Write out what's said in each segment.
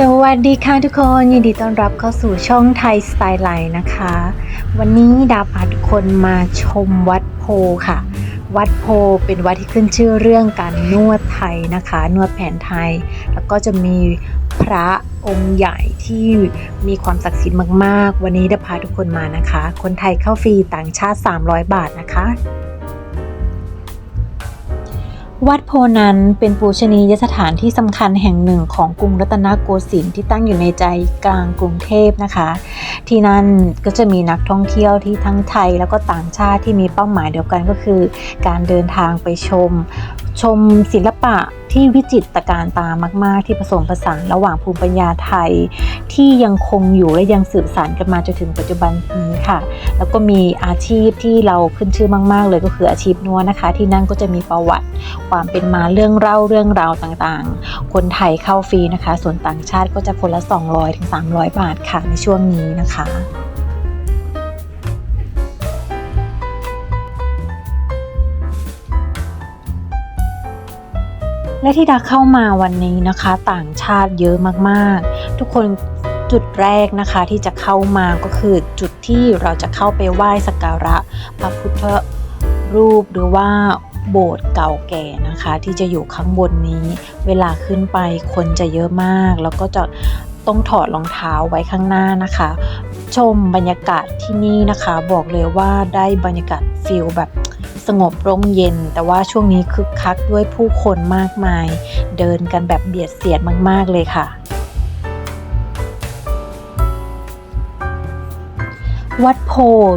สวัสดีค่ะทุกคนยินดีต้อนรับเข้าสู่ช่องไทยสไตล์ไลน์นะคะ วันนี้ดาพาทุกคนมาชมวัดโพค่ะ วัดโพเป็นวัดที่ขึ้นชื่อเรื่องการนวดไทยนะคะ นวดแผนไทย แล้วก็จะมีพระองค์ใหญ่ที่มีความศักดิ์สิทธิ์มาก ๆ วันนี้ดาพาทุกคนมานะคะ คนไทยเข้าฟรีต่างชาติ 300 บาทนะคะ วัดโพนันเป็นปูชนียสถานที่สำคัญแห่งหนึ่งของกรุงรัตนโกสินทร์ที่ตั้งอยู่ในใจกลางกรุงเทพนะคะ ที่นั่นก็จะมีนักท่องเที่ยวที่ทั้งไทยแล้วก็ต่างชาติที่มีเป้าหมายเดียวกันก็คือ การเดินทางไปชม ชมศิลปะที่วิจิตรการตามาก ๆ ที่ผสมผสานระหว่างภูมิปัญญาไทย ที่ยังคงอยู่และยังสืบสานกันมาจนถึงปัจจุบันนี้ค่ะ แล้วก็มีอาชีพที่เราขึ้นชื่อมาก ๆ เลยก็คืออาชีพนวดนะคะ ที่นั่นก็จะมีประวัติ ความเป็นมาเรื่องเล่าเรื่องราวต่างๆ คนไทยเข้าฟรีนะคะ ส่วนต่างชาติก็จะคนละ 200ถึง300 บาทค่ะในช่วงนี้นะคะ และที่ดาเข้ามาวันนี้นะคะ ต่างชาติเยอะมากๆ ทุกคนจุดแรกนะคะที่จะเข้ามาก็คือจุดที่เราจะเข้าไปไหว้สักการะพระพุทธรูปหรือว่าโบสถ์เก่าแก่นะคะ ที่จะอยู่ข้างบนนี้ เวลาขึ้นไปคนจะเยอะมาก แล้วก็จะต้องถอดรองเท้าไว้ข้างหน้านะคะ ชมบรรยากาศที่นี่นะคะ บอกเลยว่าได้บรรยากาศฟิลแบบ สงบร่มเย็น แต่ว่าช่วงนี้คึกคักด้วยผู้คนมากมาย เดินกันแบบเบียดเสียดมาก ๆ เลยค่ะ วัดโพ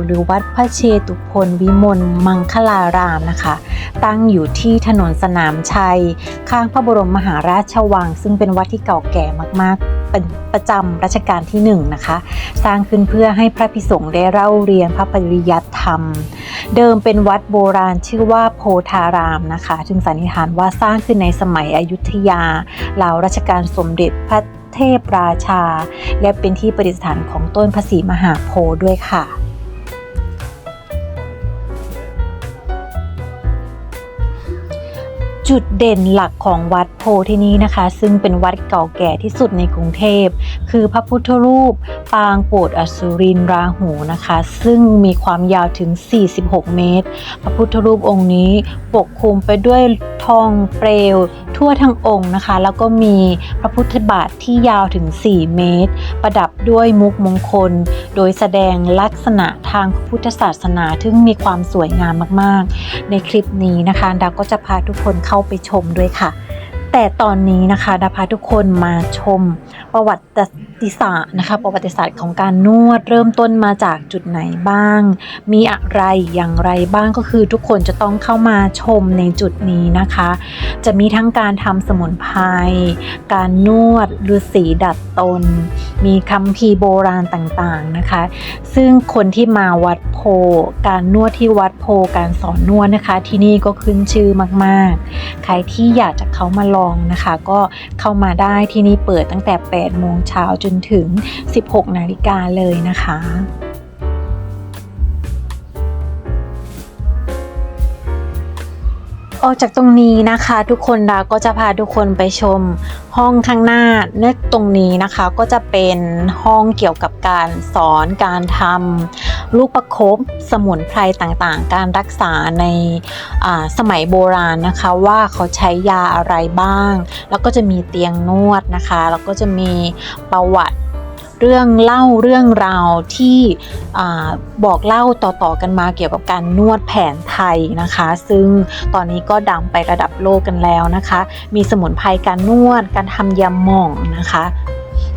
หรือวัดพระเชตุพนวิมลมังคลารามนะคะ ตั้งอยู่ที่ถนนสนามชัย ข้างพระบรมมหาราชวัง ซึ่งเป็นวัดที่เก่าแก่มากๆ ป็นประจำรัชกาลที่หนึ่งนะคะ สร้างขึ้นเพื่อให้พระพิษุสงฆ์ได้เล่าเรียนพระปริยัติธรรม เดิมเป็นวัดโบราณชื่อว่าโพธารามนะคะ จึงสันนิษฐานว่าสร้างขึ้นในสมัยอยุธยาหล่ารัชกาลสมเด็จพระเทพราชา และเป็นที่ประดิษฐานของต้นพระศรีมหาโพธิ์ด้วยค่ะ จุดเด่นหลักของวัดโพธิ์ที่นี้นะคะ ซึ่งเป็นวัดเก่าแก่ที่สุดในกรุงเทพ คือพระพุทธรูป ปางโปรดอสุรินทราหูนะคะ ซึ่งมีความยาวถึง 46 เมตร พระพุทธรูปองค์นี้ปกคลุมไปด้วยทองเปลว ทั่วทั้งองค์นะคะ แล้วก็มีพระพุทธบาทที่ยาวถึง 4 เมตร ประดับด้วยมุกมงคล โดยแสดงลักษณะทางพุทธศาสนาที่มีความสวยงามมากๆ ในคลิปนี้นะคะดาวก็จะพาทุกคนเข้าไปชมด้วยค่ะ แต่ตอนนี้นะคะดาพาทุกคนมาชมประวัติติศาสตร์นะคะประวัติศาสตร์ของการนวดเริ่มต้นมาจากจุดไหนบ้าง มีอะไรอย่างไรบ้างก็คือทุกคนจะต้องเข้ามาชมในจุดนี้นะคะ จะมีทั้งการทำสมุนไพรการนวดฤาษีดัดตน มีคัมภีร์โบราณต่างๆนะคะ ซึ่งคนที่มาวัดโพ การนวดที่วัดโพการสอนนวดนะคะ ที่นี่ก็ขึ้นชื่อมากๆ ใครที่อยากจะเข้ามาลองนะคะ ก็เข้ามาได้ที่นี่เปิดตั้งแต่8โมงเช้าจนถึง 16 นาฬิกาเลยนะคะ อกจากตรงนี้นะคะ ทุกคนดาก็จะพาทุกคนไปชมห้องข้างหน้าเนื้อตรงนี้นะคะก็จะเป็นห้องเกี่ยวกับการสอนการทำลูกประคบสมุนไพรต่างๆ การรักษาในสมัยโบราณนะคะ ว่าเขาใช้ยาอะไรบ้าง แล้วก็จะมีเตียงนวดนะคะ แล้วก็จะมีประวัติ เรื่องเล่าเรื่องราวที่บอกเล่าต่อๆกันมาเกี่ยวกับการนวดแผนไทยนะคะ ซึ่งตอนนี้ก็ดังไประดับโลกกันแล้วนะคะ มีสมุนไพรการนวดการทำยาหม่องนะคะ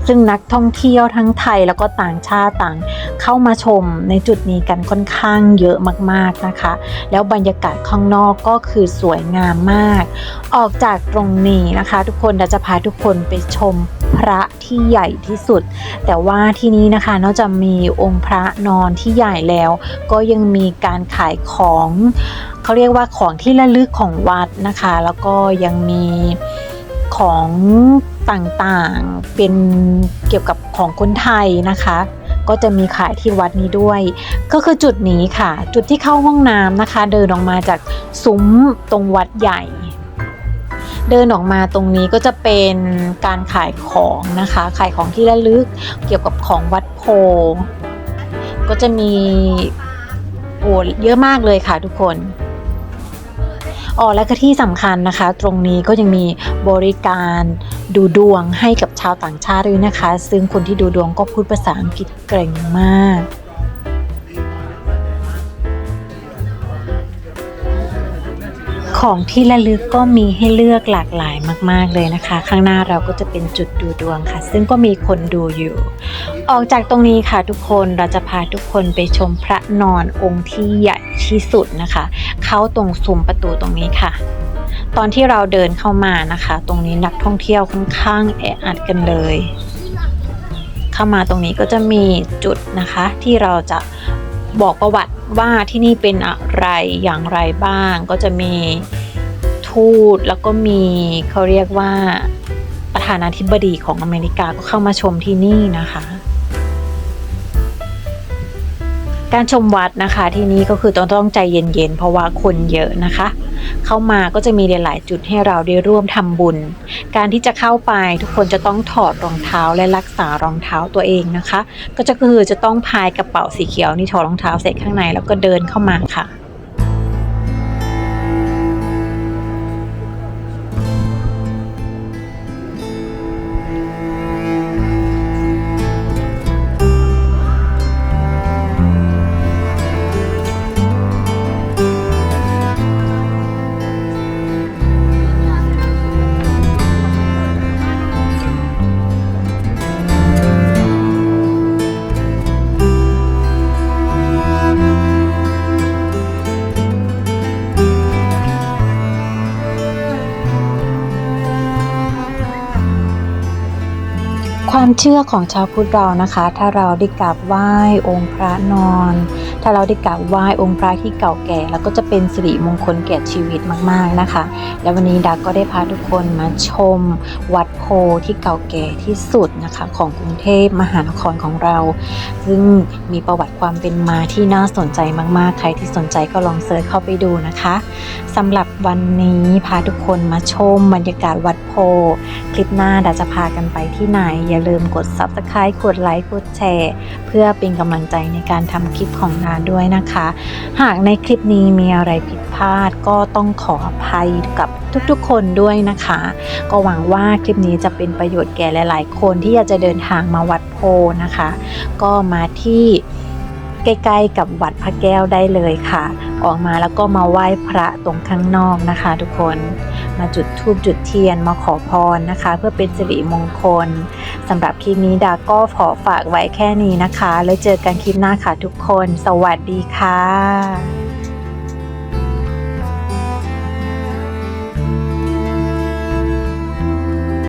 ซึ่งนักท่องเที่ยวทั้งไทยแล้วก็ต่างชาติต่างเข้ามาชมในจุดนี้กันค่อนข้างเยอะมากๆนะคะ แล้วบรรยากาศข้างนอกก็คือสวยงามมาก ออกจากตรงนี้นะคะ ทุกคนเราจะพาทุกคนไปชม พระที่ใหญ่ที่สุด แต่ว่าที่นี้นะคะนอกจากมีองค์พระนอนที่ใหญ่แล้ว ก็ยังมีการขายของเขาเรียกว่าของที่ระลึกของวัดนะคะ แล้วก็ยังมีของต่างๆเป็นเกี่ยวกับของคนไทยนะคะก็จะมีขายที่วัดนี้ด้วย ก็คือจุดนี้ค่ะ จุดที่เข้าห้องน้ำนะคะ เดินออกมาจากซุ้มตรงวัดใหญ่ เดินออกมาตรงนี้ก็จะเป็นการขายของนะคะ ขายของที่ระลึกเกี่ยวกับของวัดโพ ก็จะมีโอ้เยอะมากเลยค่ะทุกคนอ๋อและก็ที่สำคัญนะคะ ตรงนี้ก็ยังมีบริการดูดวงให้กับชาวต่างชาติด้วยนะคะ ซึ่งคนที่ดูดวงก็พูดภาษาอังกฤษเก่งมาก ของที่ระลึกก็มีให้เลือกหลากหลายมาก ๆเลยนะคะ ข้างหน้าเราก็จะเป็นจุดดูดวงค่ะ ซึ่งก็มีคนดูอยู่ ออกจากตรงนี้ค่ะทุกคนเราจะพาทุกคนไปชมพระนอนองค์ที่ใหญ่ที่สุดนะคะ เข้าตรงซุ้มประตูตรงนี้ค่ะ ตอนที่เราเดินเข้ามานะคะ ตรงนี้นักท่องเที่ยวค่อนข้างแออัดกันเลย เข้ามาตรงนี้ก็จะมีจุดนะคะที่เราจะบอกประวัติ ว่าที่นี่เป็นอะไรอย่างไรบ้าง ก็จะมีทูตแล้วก็มีเขาเรียกว่าประธานาธิบดีของอเมริกาก็เข้ามาชมที่นี่นะคะ การชมวัดนะคะที่นี่ก็คือต้องต้องใจเย็นๆ เพราะว่าคนเยอะนะคะ เข้ามาก็จะมีหลาย ๆ จุดให้เราได้ร่วมทำบุญ การที่จะเข้าไปทุกคนจะต้องถอดรองเท้าและรักษารองเท้าตัวเองนะคะ ก็จะคือจะต้องพายกระเป๋าสีเขียวนี่ถอดรองเท้าเส่ข้างในแล้วก็เดินเข้ามาค่ะ ความเชื่อของชาวพุทธเรานะคะ ถ้าเราได้กราบไหว้องค์พระนอน ถ้าเราได้กราบไหว้องค์พระที่เก่าแก่แล้วก็จะเป็นสิริมงคลแก่ชีวิตมากๆนะคะ และวันนี้ดาก็ได้พาทุกคนมาชม วัดโพที่เก่าแก่ที่สุดนะคะของกรุงเทพมหานครของเรา ซึ่งมีประวัติความเป็นมาที่น่าสนใจมากๆ ใครที่สนใจก็ลองเซิร์ชเข้าไปดูนะคะสำหรับวันนี้พาทุกคนมาชมบรรยากาศวัดโพ คลิปหน้าดาจะพากันไปที่ไหน อย่าลืมกด subscribe กดไลค์กดแชร์เพื่อเป็นกำลังใจในการทำคลิปของดาด้วยนะคะ หากในคลิปนี้มีอะไรผิดพลาดก็ต้องขออภัยกับทุกๆ คนด้วยนะคะ ก็หวังว่าคลิปนี้จะเป็นประโยชน์แก่หลาย ๆ คนที่อยากจะเดินทางมาวัดโพนะคะ ก็มาที่ใกล้ๆกับวัดพระแก้วได้เลยค่ะ ออกมาแล้วก็มาไหว้พระตรงข้างนอกนะคะ ทุกคนมาจุดธูปจุดเทียนมาขอพรนะคะ เพื่อเป็นสิริมงคล สำหรับคลิปนี้ดาก็ขอฝากไว้แค่นี้นะคะ แล้วเจอกันคลิปหน้าค่ะทุกคน สวัสดีค่ะ